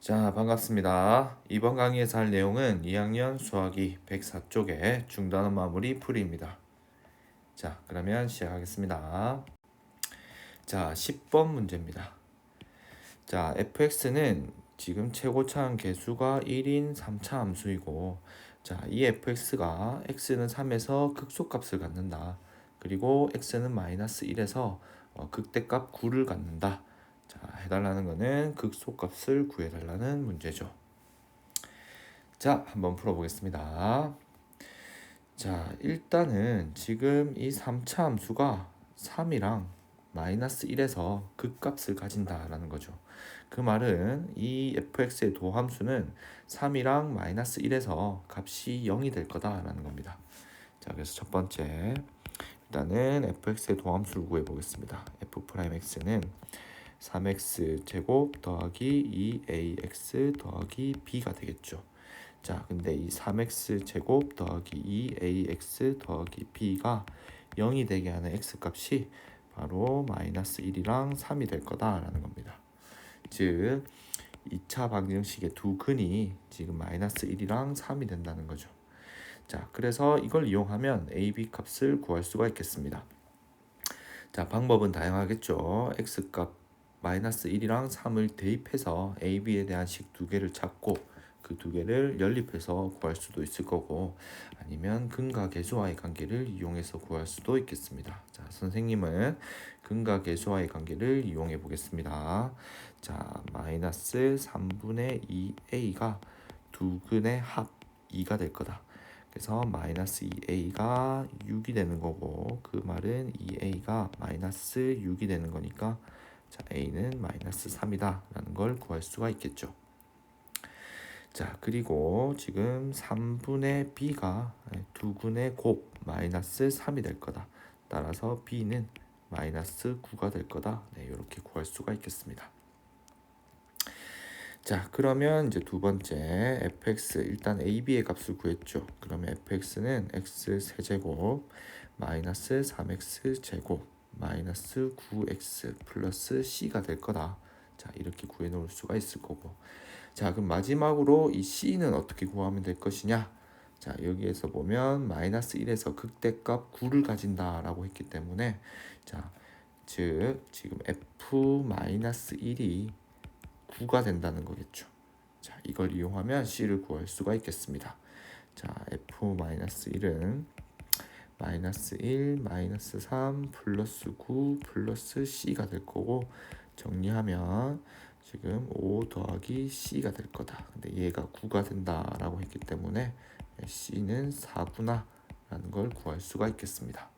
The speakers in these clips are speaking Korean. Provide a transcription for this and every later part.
자, 반갑습니다. 이번 강의에서 할 내용은 2학년 수학이 104쪽의 중단원 마무리 풀이입니다. 자, 그러면 시작하겠습니다. 자, 10번 문제입니다. 자, fx는 지금 최고차항 개수가 1인 3차 함수이고 자, 이 fx가 x는 3에서 극소값을 갖는다. 그리고 x는 마이너스 1에서 어, 극대값 9를 갖는다. 자, 해달라는 거는 극소값을 구해달라는 문제죠. 자, 한번 풀어보겠습니다. 자, 일단은 지금 이 3차 함수가 3이랑 마이너스 1에서 극값을 가진다라는 거죠. 그 말은 이 fx의 도함수는 3이랑 마이너스 1에서 값이 0이 될 거다라는 겁니다. 자, 그래서 첫 번째 일단은 fx의 도함수를 구해 보겠습니다. f 프라임 x는 3x 제곱 더하기 2ax 더하기 b가 되겠죠. 자, 근데 이 3x 제곱 더하기 2ax 더하기 b가 0이 되게 하는 x 값이 바로 마이너스 1이랑 3이 될 거다라는 겁니다. 즉 2차 방정식의 두 근이 지금 마이너스 1이랑 3이 된다는 거죠. 자, 그래서 이걸 이용하면 a, b 값을 구할 수가 있겠습니다. 자, 방법은 다양하겠죠. x 값 마이너스 1이랑 3을 대입해서 a, b에 대한 식 두 개를 찾고 그 두 개를 연립해서 구할 수도 있을 거고 아니면 근과 계수와의 관계를 이용해서 구할 수도 있겠습니다. 자, 선생님은 근과 계수와의 관계를 이용해 보겠습니다. 자, 마이너스 3분의 2a가 두 근의 합 2가 될 거다. 그래서 마이너스 2a가 6이 되는 거고 그 말은 2a가 마이너스 6이 되는 거니까 자, a는 마이너스 3이다 라는 걸 구할 수가 있겠죠. 자, 그리고 지금 3분의 b가 2분의 곱 마이너스 3이 될 거다. 따라서 b는 마이너스 9가 될 거다. 네, 이렇게 구할 수가 있겠습니다. 자, 그러면 이제 두 번째 fx 일단 a, b의 값을 구했죠. 그러면 fx는 x 세제곱 마이너스 3x 제곱 마이너스 9x 플러스 c가 될 거다. 자, 이렇게 구해 놓을 수가 있을 거고. 자, 그럼 마지막으로 이 c는 어떻게 구하면 될 것이냐? 자, 여기에서 보면 마이너스 1에서 극대값 9를 가진다 라고 했기 때문에 자, 즉 지금 f 마이너스 1이 9가 된다는 거겠죠. 자, 이걸 이용하면 c를 구할 수가 있겠습니다. 자, f 마이너스 1은 마이너스 1, 마이너스 3, 플러스 9, 플러스 c가 될 거고 정리하면 지금 5 더하기 c가 될 거다. 근데 얘가 9가 된다라고 했기 때문에 c는 4구나 라는 걸 구할 수가 있겠습니다.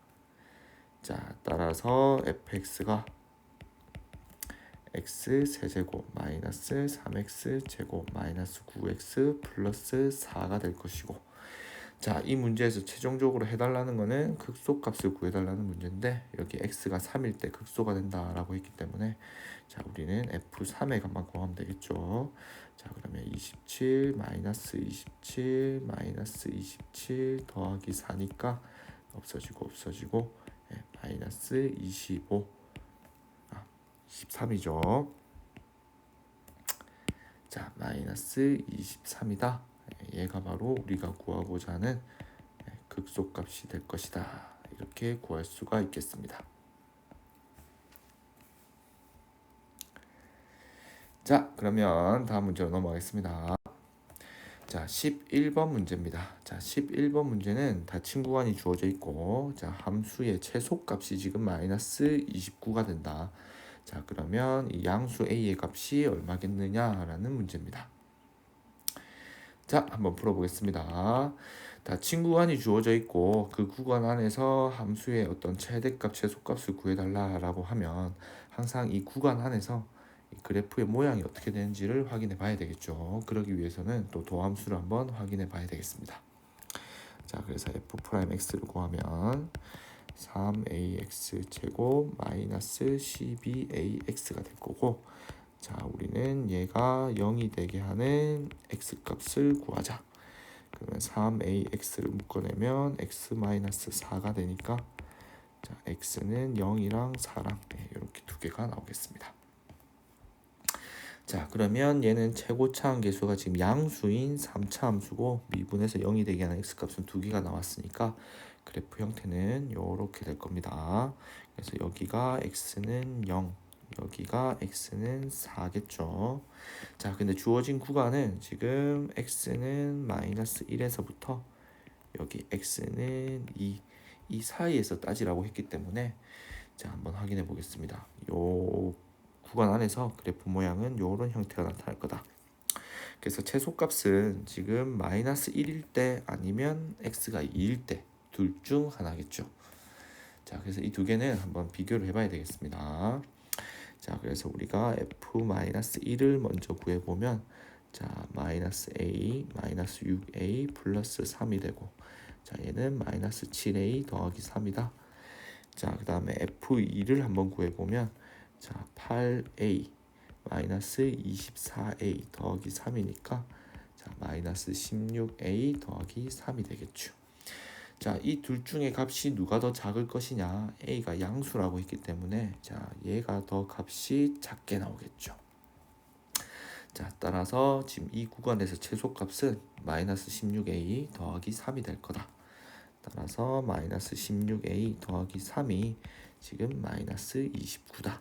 자, 따라서 fx가 x 세제곱 마이너스 3x 제곱 마이너스 9x 플러스 4가 될 것이고 자, 이 문제에서 최종적으로 해달라는 거는 극소값을 구해달라는 문제인데 여기 x가 3일 때 극소가 된다라고 했기 때문에 자, 우리는 f3의 값만 구하면 되겠죠. 자, 그러면 27 마이너스 27 마이너스 27 더하기 4니까 없어지고 없어지고 예, 마이너스 25 아, 13이죠. 자, 마이너스 23이다. 얘가 바로 우리가 구하고자 하는 극소값이 될 것이다. 이렇게 구할 수가 있겠습니다. 자, 그러면 다음 문제로 넘어가겠습니다. 자, 11번 문제입니다. 자, 11번 문제는 닫힌 구간이 주어져 있고, 자, 함수의 최소값이 지금 마이너스 29가 된다. 자, 그러면 이 양수 a의 값이 얼마겠느냐라는 문제입니다. 자, 한번 풀어보겠습니다. 다 친구간이 주어져 있고 그 구간 안에서 함수의 어떤 최대값, 최소값을 구해달라라고 하면 항상 이 구간 안에서 이 그래프의 모양이 어떻게 되는지를 확인해 봐야 되겠죠. 그러기 위해서는 또 도함수를 한번 확인해 봐야 되겠습니다. 자, 그래서 f 프라임 x를 구하면 3ax 제곱 마이너스 12ax가 될 거고 자, 우리는 얘가 0이 되게 하는 x 값을 구하자. 그러면 3ax를 묶어내면 x-4가 되니까 자, x는 0이랑 4랑 네, 이렇게 두 개가 나오겠습니다. 자 그러면 얘는 최고차항 계수가 지금 양수인 3차 함수고 미분해서 0이 되게 하는 x값은 두 개가 나왔으니까 그래프 형태는 이렇게 될 겁니다. 그래서 여기가 x는 0, 여기가 x는 4겠죠. 자 근데 주어진 구간은 지금 x는 마이너스 1에서부터 여기 x는 2, 이 사이에서 따지라고 했기 때문에 자 한번 확인해 보겠습니다. 요 구간 안에서 그래프 모양은 이런 형태가 나타날 거다. 그래서 최소값은 지금 마이너스 1일 때 아니면 x가 2일 때 둘 중 하나겠죠. 자 그래서 이 두 개는 한번 비교를 해봐야 되겠습니다. 자 그래서 우리가 f 마이너스 1을 먼저 구해보면 자 마이너스 a 마이너스 6a 플러스 3이 되고 자 얘는 마이너스 7a 더하기 3이다. 자 그 다음에 f2를 한번 구해보면 자, 8a 마이너스 24a 더하기 3이니까 자, 마이너스 16a 더하기 3이 되겠죠. 자, 이 둘 중에 값이 누가 더 작을 것이냐? a가 양수라고 했기 때문에 자, 얘가 더 값이 작게 나오겠죠. 자, 따라서 지금 이 구간에서 최소값은 마이너스 16a 더하기 3이 될 거다. 따라서 마이너스 16a 더하기 3이 지금 마이너스 29다.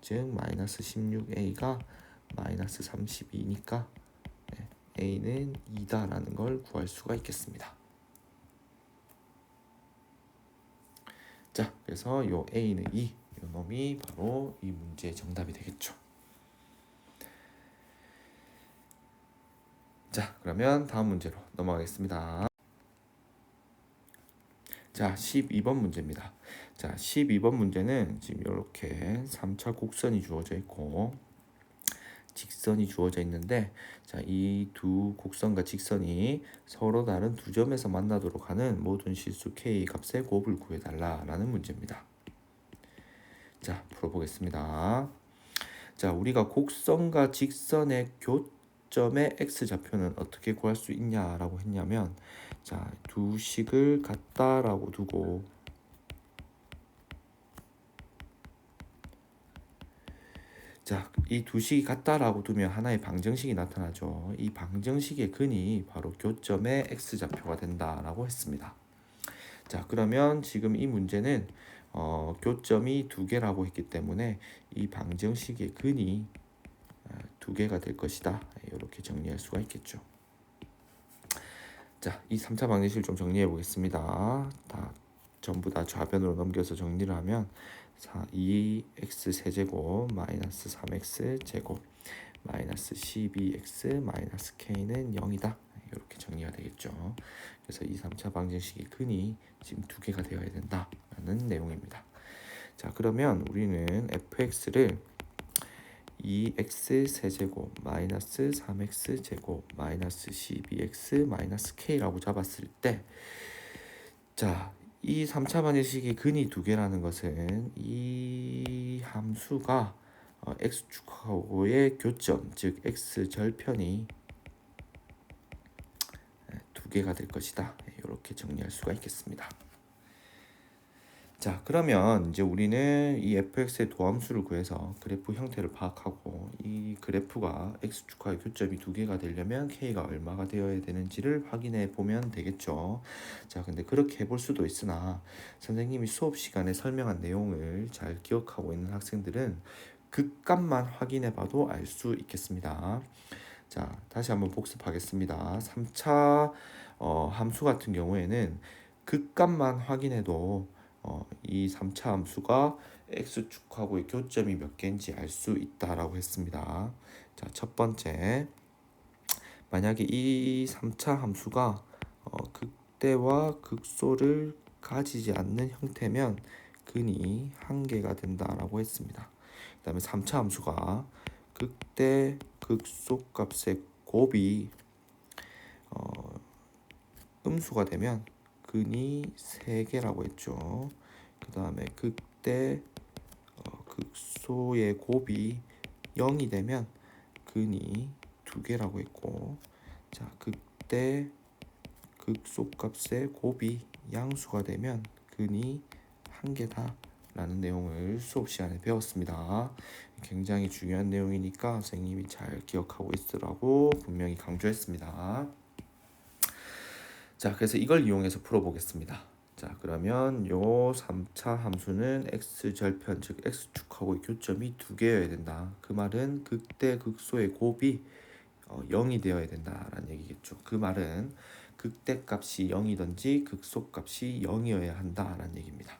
즉 마이너스 16a가 마이너스 32니까 a는 2다라는 걸 구할 수가 있겠습니다. 자, 그래서 요 a는 2, 이 놈이 바로 이 문제의 정답이 되겠죠. 자, 그러면 다음 문제로 넘어가겠습니다. 자, 12번 문제입니다. 자, 12번 문제는 지금 이렇게 3차 곡선이 주어져 있고 직선이 주어져 있는데 자, 이 두 곡선과 직선이 서로 다른 두 점에서 만나도록 하는 모든 실수 k 값의 곱을 구해 달라라는 문제입니다. 자, 풀어 보겠습니다. 자, 우리가 곡선과 직선의 교점의 x 좌표는 어떻게 구할 수 있냐라고 했냐면 자, 두 식을 같다라고 두고 자, 이 두 식이 같다라고 두면 하나의 방정식이 나타나죠. 이 방정식의 근이 바로 교점의 x좌표가 된다라고 했습니다. 자, 그러면 지금 이 문제는 어, 교점이 두 개라고 했기 때문에 이 방정식의 근이 아, 두 개가 될 것이다. 이렇게 정리할 수가 있겠죠. 자, 이 3차 방정식을 좀 정리해 보겠습니다. 다 전부 다 좌변으로 넘겨서 정리를 하면 4, 2x 세제곱 마이너스 3x 제곱 마이너스 12x 마이너스 k는 0이다. 이렇게 정리가 되겠죠. 그래서 이 3차 방정식의 근이 지금 두 개가 되어야 된다라는 내용입니다. 자, 그러면 우리는 fx를 2x 세제곱 마이너스 3x 제곱 마이너스 12x 마이너스 k라고 잡았을 때 자, 이 3차 방정식이 근이 두 개라는 것은 이 함수가 어, x축하고의 교점, 즉 x 절편이 두 개가 될 것이다. 이렇게 정리할 수가 있겠습니다. 자, 그러면 이제 우리는 이 fx의 도함수를 구해서 그래프 형태를 파악하고 이 그래프가 x축하의 교점이 두 개가 되려면 k가 얼마가 되어야 되는지를 확인해 보면 되겠죠. 자, 근데 그렇게 해볼 수도 있으나 선생님이 수업 시간에 설명한 내용을 잘 기억하고 있는 학생들은 극값만 확인해 봐도 알 수 있겠습니다. 자, 다시 한번 복습하겠습니다. 3차 어, 함수 같은 경우에는 극값만 확인해도 어, 이 3차 함수가 x축하고의 교점이 몇 개인지 알 수 있다라고 했습니다. 자, 첫 번째. 만약에 이 3차 함수가 어, 극대와 극소를 가지지 않는 형태면 근이 한 개가 된다라고 했습니다. 그 다음에 3차 함수가 극대 극소 값의 곱이 어, 음수가 되면 근이 3개라고 했죠. 그 다음에 극대 어, 극소의 곱이 0이 되면 근이 2개라고 했고 자 극대 극소값의 곱이 양수가 되면 근이 한 개다 라는 내용을 수업 시간에 배웠습니다. 굉장히 중요한 내용이니까 선생님이 잘 기억하고 있으라고 분명히 강조했습니다. 자, 그래서 이걸 이용해서 풀어보겠습니다. 자, 그러면 요 3차 함수는 x절편 즉 x축하고 교점이 두 개여야 된다. 그 말은 극대 극소의 곱이 어, 0이 되어야 된다라는 얘기겠죠. 그 말은 극대 값이 0이든지 극소 값이 0이어야 한다라는 얘기입니다.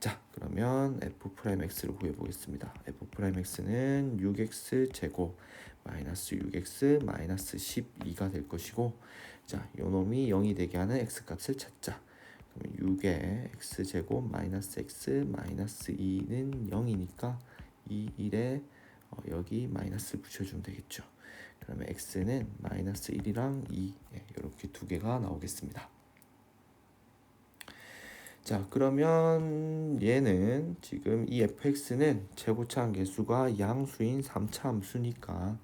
자, 그러면 f'x를 구해 보겠습니다. f'x는 6x 제곱 마이너스 6x 마이너스 12가 될 것이고 자, 요 놈이 0이 되게 하는 x 값을 찾자. 그러면 6의 x 제곱 마이너스 x 마이너스 2는 0이니까 이 1에 어, 여기 마이너스를 붙여주면 되겠죠. 그러면 x는 마이너스 1이랑 2 예, 이렇게 두 개가 나오겠습니다. 자 그러면 얘는 지금 이 fx는 최고차 함계수가 양수인 3차 함수니까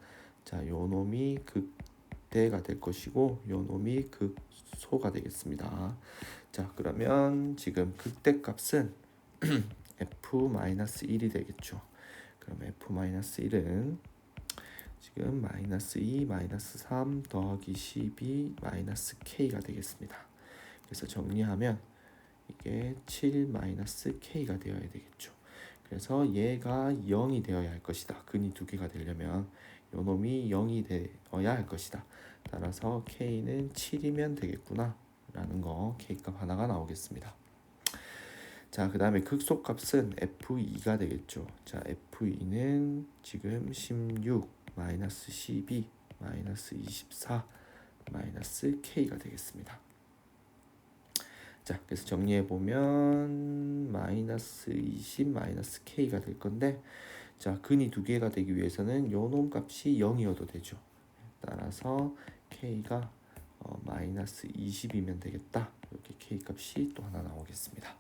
자 요 놈이 극 대가 될 것이고 요 놈이 극소가 되겠습니다. 자 그러면 지금 극대 값은 f-1이 되겠죠. 그럼 f-1은 지금 마이너스 2, 마이너스 3 더하기 12 마이너스 k가 되겠습니다. 그래서 정리하면 이게 7 마이너스 k가 되어야 되겠죠. 그래서 얘가 0이 되어야 할 것이다. 근이 두 개가 되려면 요 놈이 0이 되어야 할 것이다. 따라서 k는 7이면 되겠구나 라는 거 k값 하나가 나오겠습니다. 자, 그 다음에 극소값은 f2가 되겠죠. 자, f2는 지금 16 마이너스 12 마이너스 24 마이너스 k가 되겠습니다. 자, 그래서 정리해 보면 마이너스 20 마이너스 k가 될 건데, 자, 근이 두 개가 되기 위해서는 요놈 값이 0이어도 되죠. 따라서 k가 어, 마이너스 20이면 되겠다. 이렇게 k 값이 또 하나 나오겠습니다.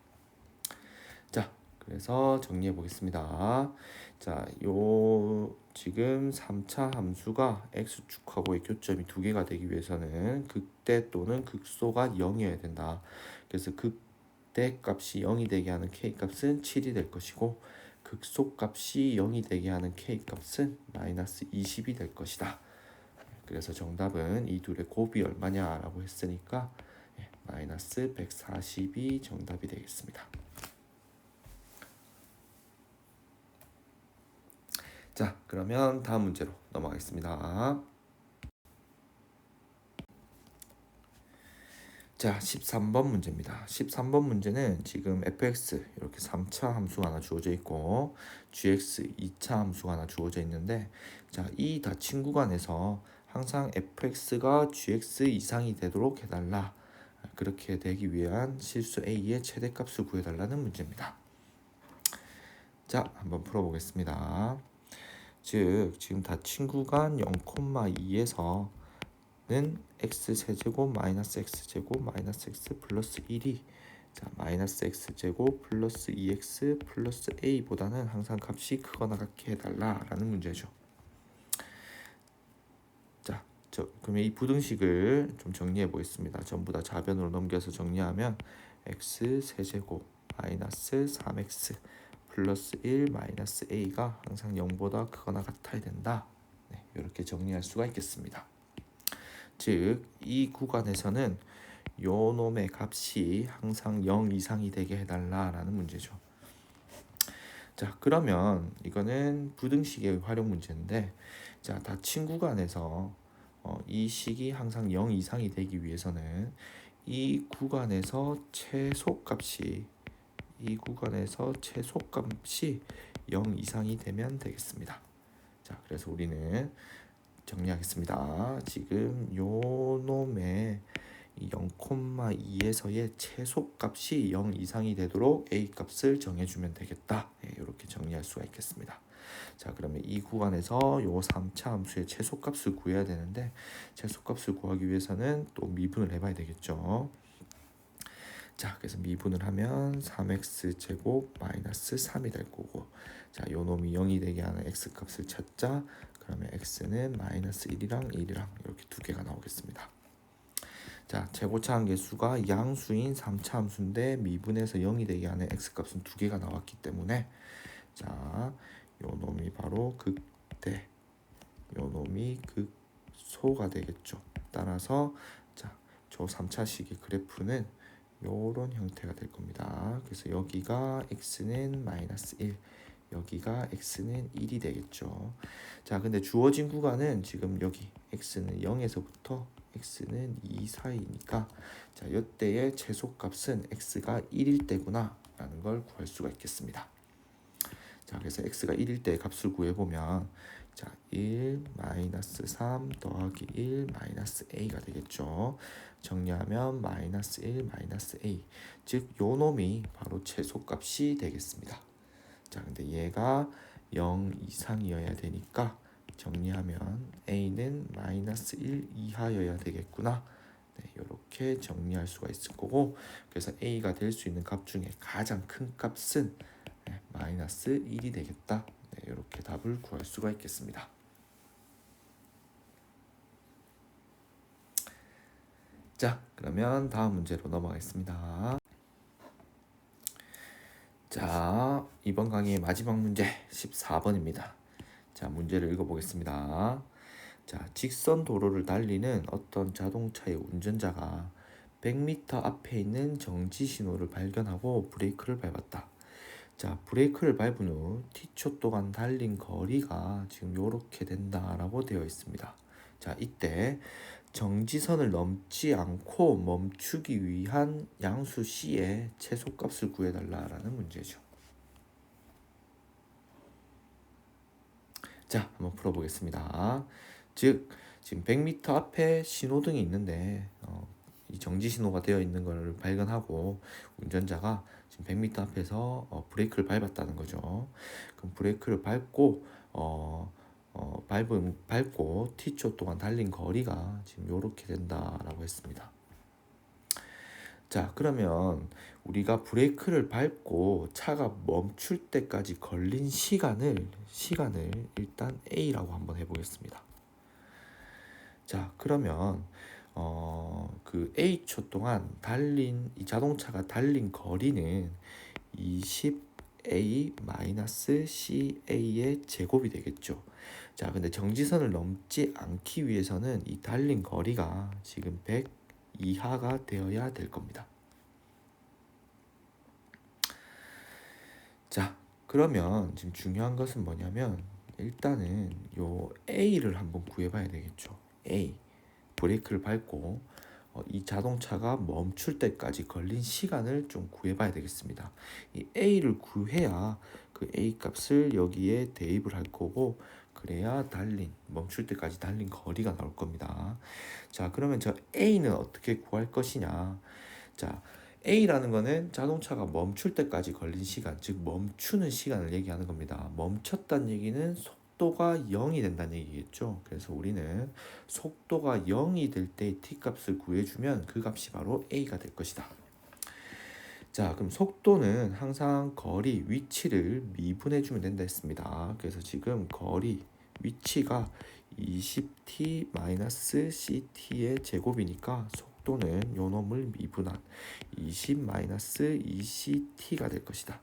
자, 그래서 정리해 보겠습니다. 자, 요 지금 3차 함수가 x축하고의 교점이 두 개가 되기 위해서는 극대 또는 극소가 0이어야 된다. 그래서 극대 값이 0이 되게 하는 k 값은 7이 될 것이고 극소 값이 0이 되게 하는 k 값은 마이너스 20이 될 것이다. 그래서 정답은 이 둘의 곱이 얼마냐라고 했으니까 예, 마이너스 140이 정답이 되겠습니다. 자, 그러면 다음 문제로 넘어가겠습니다. 자, 13번 문제입니다. 13번 문제는 지금 fx 이렇게 3차 함수가 하나 주어져 있고 gx 2차 함수가 하나 주어져 있는데 자, 이 닫힌 구간에서 항상 fx가 gx 이상이 되도록 해달라. 그렇게 되기 위한 실수 a의 최대값을 구해달라는 문제입니다. 자, 한번 풀어보겠습니다. 즉 지금 닫힌 구간 0,2에서 는 x 세제곱 마이너스 x 제곱 마이너스 x 플러스 1이 자 마이너스 x 제곱 플러스 2x 플러스 a보다는 항상 값이 크거나 같게 해달라라는 문제죠. 자, 저 그러면 이 부등식을 좀 정리해 보겠습니다. 전부 다 좌변으로 넘겨서 정리하면 x 세제곱 마이너스 3x 플러스 1 마이너스 a가 항상 0보다 크거나 같아야 된다. 네, 이렇게 정리할 수가 있겠습니다. 즉, 이 구간에서는 요 놈의 값이 항상 0 이상이 되게 해달라라는 문제죠. 자, 그러면 이거는 부등식의 활용 문제인데, 자, 닫힌 구간에서 어, 이 식이 항상 0 이상이 되기 위해서는 이 구간에서 최소 값이 이 구간에서 최소값이 0 이상이 되면 되겠습니다. 자, 그래서 우리는 정리하겠습니다. 지금 요 놈의 0,2에서의 최소값이 0 이상이 되도록 a 값을 정해주면 되겠다. 네, 이렇게 정리할 수가 있겠습니다. 자, 그러면 이 구간에서 요 3차 함수의 최소값을 구해야 되는데 최소값을 구하기 위해서는 또 미분을 해봐야 되겠죠. 자, 그래서 미분을 하면 3x 제곱 마이너스 3이 될 거고 자, 요 놈이 0이 되게 하는 x 값을 찾자. 그러면 x는 마이너스 1이랑 1이랑 이렇게 두 개가 나오겠습니다. 자, 최고차 함계수가 양수인 3차 함수인데 미분해서 0이 되게 하는 x값은 두 개가 나왔기 때문에 자, 요 놈이 바로 극대, 요 놈이 극소가 되겠죠. 따라서 자, 저 3차 식의 그래프는 요런 형태가 될 겁니다. 그래서 여기가 x는 마이너스 1, 여기가 x는 1이 되겠죠. 자, 근데 주어진 구간은 지금 여기 x는 0에서부터 x는 2 사이니까 자, 이때의 최소값은 x가 1일 때구나 라는 걸 구할 수가 있겠습니다. 자, 그래서 x가 1일 때 값을 구해 보면 자, 1 마이너스 3 더하기 1 마이너스 a가 되겠죠. 정리하면 마이너스 1 마이너스 a 즉 요 놈이 바로 최소값이 되겠습니다. 자, 근데 얘가 0 이상이어야 되니까 정리하면 a는 마이너스 1 이하여야 되겠구나. 네, 이렇게 정리할 수가 있을 거고 그래서 a가 될 수 있는 값 중에 가장 큰 값은 네, 마이너스 1이 되겠다. 네, 이렇게 답을 구할 수가 있겠습니다. 자, 그러면 다음 문제로 넘어가겠습니다. 자, 이번 강의의 마지막 문제 14번입니다. 자, 문제를 읽어보겠습니다. 자, 직선 도로를 달리는 어떤 자동차의 운전자가 100m 앞에 있는 정지 신호를 발견하고 브레이크를 밟았다. 자, 브레이크를 밟은 후 t초 동안 달린 거리가 지금 이렇게 된다라고 되어 있습니다. 자, 이때 정지선을 넘지 않고 멈추기 위한 양수 C의 최소값을 구해달라라는 문제죠. 자, 한번 풀어보겠습니다. 즉, 지금 100m 앞에 신호등이 있는데 어, 이 정지 신호가 되어 있는 걸 발견하고 운전자가 지금 100m 앞에서 어, 브레이크를 밟았다는 거죠. 그럼 브레이크를 밟고 어, 어, 밟은, 밟고 t초 동안 달린 거리가 지금 이렇게 된다라고 했습니다. 자, 그러면 우리가 브레이크를 밟고 차가 멈출 때까지 걸린 시간을 시간을 일단 A라고 한번 해 보겠습니다. 자, 그러면 어, 그 A 초 동안 달린 이 자동차가 달린 거리는 20A 마이너스 CA의 제곱이 되겠죠. 자, 근데 정지선을 넘지 않기 위해서는 이 달린 거리가 지금 100 이하가 되어야 될 겁니다. 자, 그러면 지금 중요한 것은 뭐냐면 일단은 요 A를 한번 구해봐야 되겠죠. A 브레이크를 밟고 어, 이 자동차가 멈출 때까지 걸린 시간을 좀 구해봐야 되겠습니다. 이 A를 구해야 그 A 값을 여기에 대입을 할 거고 그래야 달린 멈출 때까지 달린 거리가 나올 겁니다. 자, 그러면 저 A는 어떻게 구할 것이냐? 자, A라는 거는 자동차가 멈출 때까지 걸린 시간, 즉 멈추는 시간을 얘기하는 겁니다. 멈췄다는 얘기는 속도가 0이 된다는 얘기겠죠. 그래서 우리는 속도가 0이 될때 t 값을 구해주면 그 값이 바로 a가 될 것이다. 자, 그럼 속도는 항상 거리, 위치를 미분해 주면 된다 했습니다. 그래서 지금 거리, 위치가 20t-ct의 제곱이니까 속도는 요 놈을 미분한 20-2ct가 될 것이다.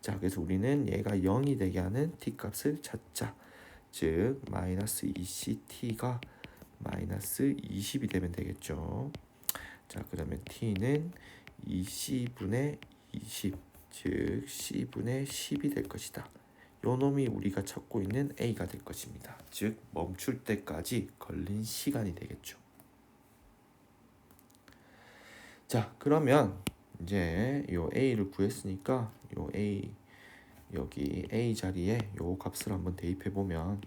자, 그래서 우리는 얘가 0이 되게 하는 t 값을 찾자. 즉, 마이너스 2ct가 마이너스 20이 되면 되겠죠. 자, 그러면 t는 2c분의 20, 즉 c분의 10이 될 것이다. 요 놈이 우리가 찾고 있는 a가 될 것입니다. 즉 멈출 때까지 걸린 시간이 되겠죠. 자, 그러면 이제 요 a를 구했으니까 요 a 여기 a 자리에 요 값을 한번 대입해 보면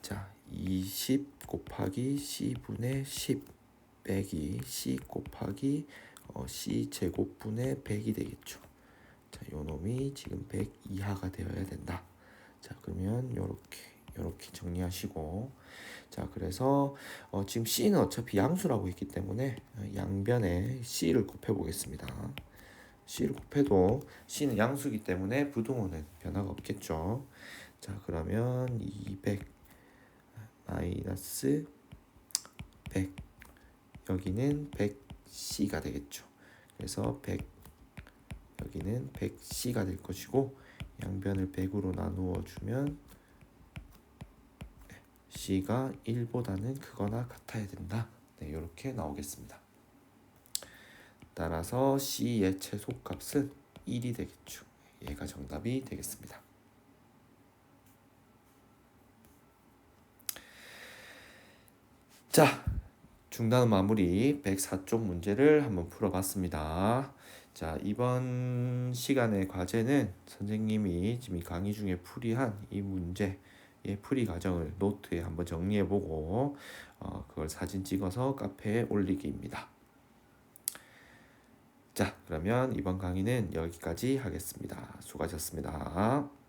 자, 20 곱하기 c분의 10 빼기 c 곱하기 어, c 제곱분의 100이 되겠죠. 자, 요 놈이 지금 100 이하가 되어야 된다. 자, 그러면 요렇게 요렇게 정리하시고 자, 그래서 어, 지금 c는 어차피 양수라고 했기 때문에 양변에 c를 곱해 보겠습니다. c를 곱해도 c는 양수이기 때문에 부동호는 변화가 없겠죠. 자, 그러면 200 마이너스 100 여기는 100C가 되겠죠. 그래서 100 여기는 100C가 될 것이고 양변을 100으로 나누어 주면 C가 1보다는 크거나 같아야 된다. 네, 이렇게 나오겠습니다. 따라서 C의 최소값은 1이 되겠죠. 얘가 정답이 되겠습니다. 자, 중단원 마무리 104쪽 문제를 한번 풀어봤습니다. 자, 이번 시간의 과제는 선생님이 지금 이 강의 중에 풀이한 이 문제의 풀이 과정을 노트에 한번 정리해보고 어, 그걸 사진 찍어서 카페에 올리기입니다. 자, 그러면 이번 강의는 여기까지 하겠습니다. 수고하셨습니다.